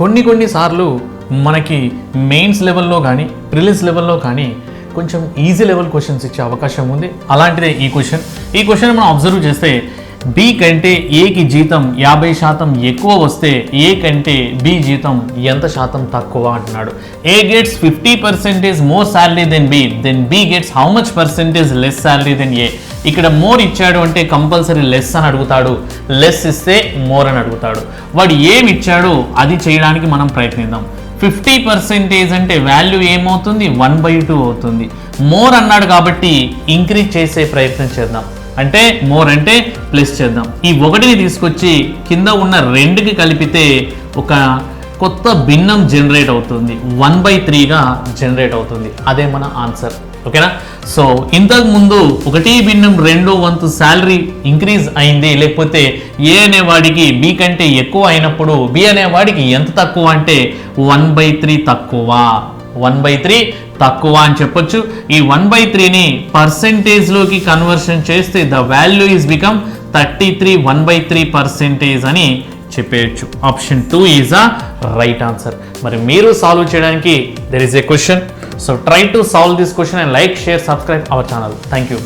కొన్ని కొన్ని సార్లు మనకి మెయిన్స్ లెవెల్లో కానీ ప్రిలిమ్స్ లెవెల్లో కానీ కొంచెం ఈజీ లెవెల్ క్వశ్చన్స్ ఇచ్చే అవకాశం ఉంది. అలాంటిదే ఈ క్వశ్చన్ ఈ క్వశ్చన్ మనం అబ్జర్వ్ చేస్తే బి కంటే ఏకి జీతం యాభై శాతం ఎక్కువ వస్తే ఏ కంటే బి జీతం ఎంత శాతం తక్కువ అంటున్నాడు. A gets fifty percentage more salary than B then B gets how much percentage less salary than A ఇక్కడ మోర్ ఇచ్చాడు అంటే కంపల్సరీ లెస్ అని అడుగుతాడు. లెస్ ఇస్తే మోర్ అని అడుగుతాడు. వాడు ఏమి ఇచ్చాడో అది చేయడానికి మనం ప్రయత్నిద్దాం. ఫిఫ్టీ పర్సెంటేజ్ అంటే వాల్యూ ఏమవుతుంది? వన్ బై టూ అవుతుంది. మోర్ అన్నాడు కాబట్టి ఇంక్రీజ్ చేసే ప్రయత్నం చేద్దాం. అంటే మోర్ అంటే ప్లస్ చేద్దాం. ఈ ఒకటిని తీసుకొచ్చి కింద ఉన్న రెండుకి కలిపితే ఒక కొత్త భిన్నం జనరేట్ అవుతుంది. వన్ బై త్రీగా జనరేట్ అవుతుంది. అదే మన ఆన్సర్ ఓకేనా సో ఇంతకు ముందు ఒకటి భిన్నం రెండో వంతు శాలరీ ఇంక్రీజ్ అయింది. లేకపోతే ఏ అనేవాడికి బి కంటే ఎక్కువ అయినప్పుడు బి అనేవాడికి ఎంత తక్కువ అంటే వన్ బై త్రీ తక్కువ. వన్ బై త్రీ తక్కువ అని చెప్పొచ్చు. ఈ వన్ బై త్రీని పర్సెంటేజ్లోకి కన్వర్షన్ చేస్తే the value is become thirty three one by three percentage అని చెప్పేయచ్చు. Option two is a right answer మరి మీరు సాల్వ్ చేయడానికి there is a question so try to solve this question and like share subscribe our channel thank you